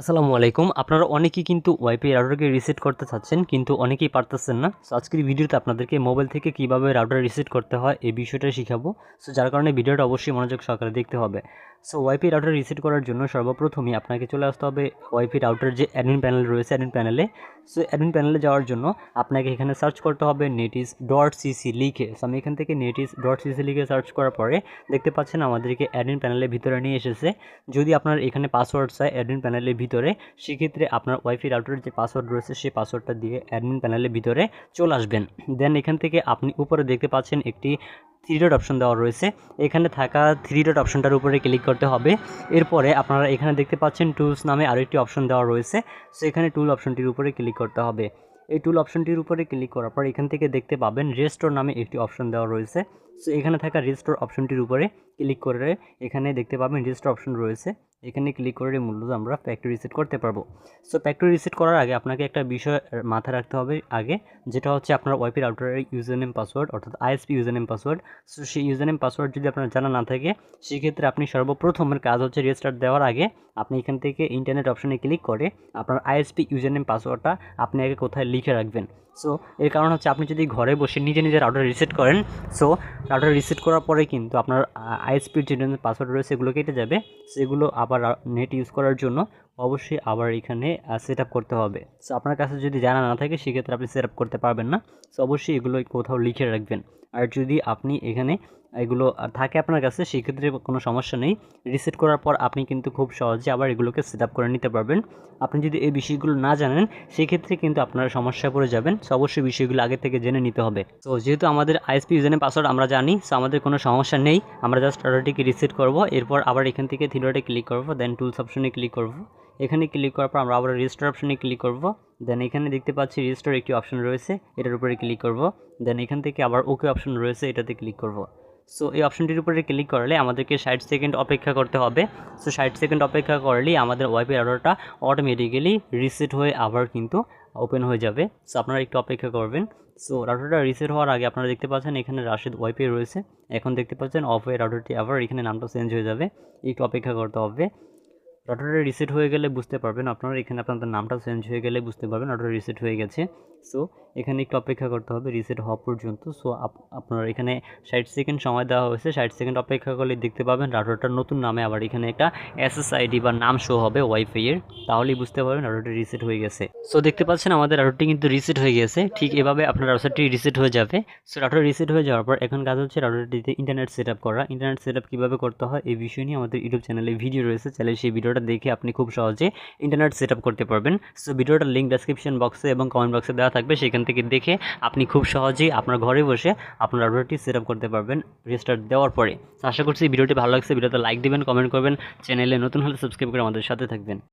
আসসালামু আলাইকুম। আপনারা অনেকেই কিন্তু ওয়াইফাই রাউটারকে রিসেট করতে চাচ্ছেন, কিন্তু অনেকেই পারতেছেন না। সো আজকের ভিডিওতে আপনাদেরকে মোবাইল থেকে কীভাবে রাউটার রিসেট করতে হয়, এই বিষয়টা শিখাবো। সো যার কারণে ভিডিওটা অবশ্যই মনোযোগ সহকারে দেখতে হবে। সো ওয়াইফাই রাউটার রিসেট করার জন্য সর্বপ্রথমে আপনাকে চলে আসতে হবে ওয়াইফাই রাউটার যে অ্যাডমিন প্যানেল রয়েছে অ্যাডমিন প্যানেলে সো অ্যাডমিন প্যানেলে যাওয়ার জন্য আপনাকে এখানে সার্চ করতে হবে নেটিস ডট সিসি লিখে। সো আমি এখান থেকে নেটিস ডট সিসি লিখে সার্চ করার পরে দেখতে পাচ্ছেন আমাদেরকে অ্যাডমিন প্যানেলের ভিতরে নিয়ে এসেছে। যদি আপনার এখানে পাসওয়ার্ড চাই অ্যাডমিন প্যানেলের ভিতরে, সেক্ষেত্রে আপনার ওয়াইফাই রাউটারের যে পাসওয়ার্ড রয়েছে, সেই পাসওয়ার্ডটা দিয়ে অ্যাডমিন প্যানেলের ভিতরে চলে আসবেন। দেন এখান থেকে আপনি উপরে দেখতে পাচ্ছেন একটি থ্রি ডট অপশন দেওয়া রয়েছে। এখানে থাকা থ্রি ডট অপশনটার উপরে ক্লিক করতে হবে। এরপরে আপনারা এখানে দেখতে পাচ্ছেন টুলস নামে আরেকটি অপশন দেওয়া রয়েছে। সো এখানে টুল অপশনটির উপরে ক্লিক করতে হবে। এই টুল অপশনটির উপরে ক্লিক করার পর এখান থেকে দেখতে পাবেন রেস্টোর নামে একটি অপশন দেওয়া রয়েছে। সো এখানে থাকা রেস্টোর অপশনটির উপরে ক্লিক করে এখানে দেখতে পাবেন রেস্টোর অপশন রয়েছে। এখানে ক্লিক করে মূলত আমরা ফ্যাক্টরি রিসেট করতে পারব। সো ফ্যাক্টরি রিসেট করার আগে আপনাকে একটা বিষয় মাথায় রাখতে হবে আগে, যেটা হচ্ছে আপনার ওয়াইপি রাউটারের ইউজার নেম পাসওয়ার্ড অর্থাৎ ISP user name password so সেই ইউজার নেম পাসওয়ার্ড যদি আপনার জানা না থাকে, সেক্ষেত্রে আপনি সর্বপ্রথমের কাজ হচ্ছে রেস্টার্ট দেওয়ার আগে আপনি এখান থেকে ইন্টারনেট অপশনে ক্লিক করে আপনার আইএসপি ইউজার নেম পাসওয়ার্ডটা আপনি আগে কোথায় লিখে রাখবেন। সো এর কারণ হচ্ছে আপনি যদি ঘরে বসে নিজে নিজের রাউটার রিসেট করেন সো রাউটার রিসেট করার পরে কিন্তু আপনার আইএসপির যে পাসওয়ার্ড রয়েছে সেগুলো কেটে যাবে। সেগুলো আবার নেট ইউজ করার জন্য অবশ্যই আবার এখানে সেট করতে হবে। সো আপনার কাছে যদি জানা না থাকে, সেক্ষেত্রে আপনি সেট করতে পারবেন না। সো অবশ্যই এগুলো কোথাও লিখে রাখবেন। আর যদি আপনি এখানে এগুলো থাকে আপনার কাছে, সেক্ষেত্রে কোনো সমস্যা নেই। রিসেট করার পর আপনি কিন্তু খুব সহজে আবার এগুলোকে সেট আপ করে নিতে পারবেন। আপনি যদি এই বিষয়গুলো না জানেন, সেক্ষেত্রে কিন্তু আপনারা সমস্যায় পড়ে যাবেন। সো অবশ্যই বিষয়গুলো আগে থেকে জেনে নিতে হবে। তো যেহেতু আমাদের আইএসপি ইউজারের পাসওয়ার্ড আমরা জানি সো আমাদের কোনো সমস্যা নেই। আমরা জাস্ট অর্ডারটিকে রিসেট করব। এরপর আবার এখান থেকে থিরোটে ক্লিক করব দেন টুলস অপশনে ক্লিক করব। এখানে ক্লিক করার পর আমরা আবার রেজিস্টার অপশনে ক্লিক করব। দেন এখানে দেখতে পাচ্ছি রেজিস্টার একটি অপশন রয়েছে, এটার উপরে ক্লিক করব। দেন এখান থেকে আবার ওকে অপশন রয়েছে, এটাতে ক্লিক করব। সো এই অপশানটির উপরে ক্লিক করলে আমাদেরকে ষাট সেকেন্ড অপেক্ষা করতে হবে। সো ষাট সেকেন্ড অপেক্ষা করলেই আমাদের ওয়াইফাই অর্ডারটা অটোমেটিক্যালি রিসেট হয়ে আবার কিন্তু ওপেন হয়ে যাবে। সো আপনারা একটু অপেক্ষা করবেন। সো রাউটারটা রিসেট হওয়ার আগে আপনারা দেখতে পাচ্ছেন এখানে রাশেদ ওয়াইফাই রয়েছে। এখন দেখতে পাচ্ছেন অফ ওয়ে রাউটারটি আবার এখানে নামটা চেঞ্জ হয়ে যাবে। একটু অপেক্ষা করতে হবে। রাউটারটা রিসেট হয়ে গেলে বুঝতে পারবেন আপনারা, এখানে আপনাদের নামটা চেঞ্জ হয়ে গেলে বুঝতে পারবেন রাউটার রিসেট হয়ে গেছে। সো এখানে একটু অপেক্ষা করতে হবে রিসেট হওয়া পর্যন্ত। সো আপনার এখানে ষাট সেকেন্ড সময় দেওয়া হয়েছে। ষাট সেকেন্ড অপেক্ষা করলে দেখতে পাবেন রাউটারটার নতুন নামে আবার এখানে একটা এসএসআইডি বা নাম শো হবে ওয়াইফাইয়ের তাহলেই বুঝতে পারবেন রাউটারটি রিসেট হয়ে গেছে। সো দেখতে পাচ্ছেন আমাদের রাউটারটি কিন্তু রিসেট হয়ে গেছে। ঠিক এভাবে আপনার রাউটারটি রিসেট হয়ে যাবে। সো রাউটার রিসেট হয়ে যাওয়ার পর এখন কাজ হচ্ছে রাউটারটিতে ইন্টারনেট সেট করা। ইন্টারনেট সেট কীভাবে করতে হয়, এই বিষয় নিয়ে আমাদের ইউটিউব চ্যানেলে ভিডিও রয়েছে। চাইলে সেই ভিডিওটা দেখে আপনি খুব সহজে ইন্টারনেট সেট করতে পারবেন। সো ভিডিওটার লিঙ্ক ডেসক্রিপশন বক্সে এবং কমেন্ট বক্সে দেওয়া থাকবে। সেখান থেকে দেখে আপনি খুব সহজেই আপনার ঘরে বসে আপনার রাউটারটি সেট করতে পারবেন রেজিস্টার দেওয়ার পরে। আশা করছি ভিডিওটি ভালো লাগছে। ভিডিওতে লাইক দেবেন কমেন্ট করবেন। চ্যানেলে নতুন হলে সাবস্ক্রাইব করে আমাদের সাথে থাকবেন।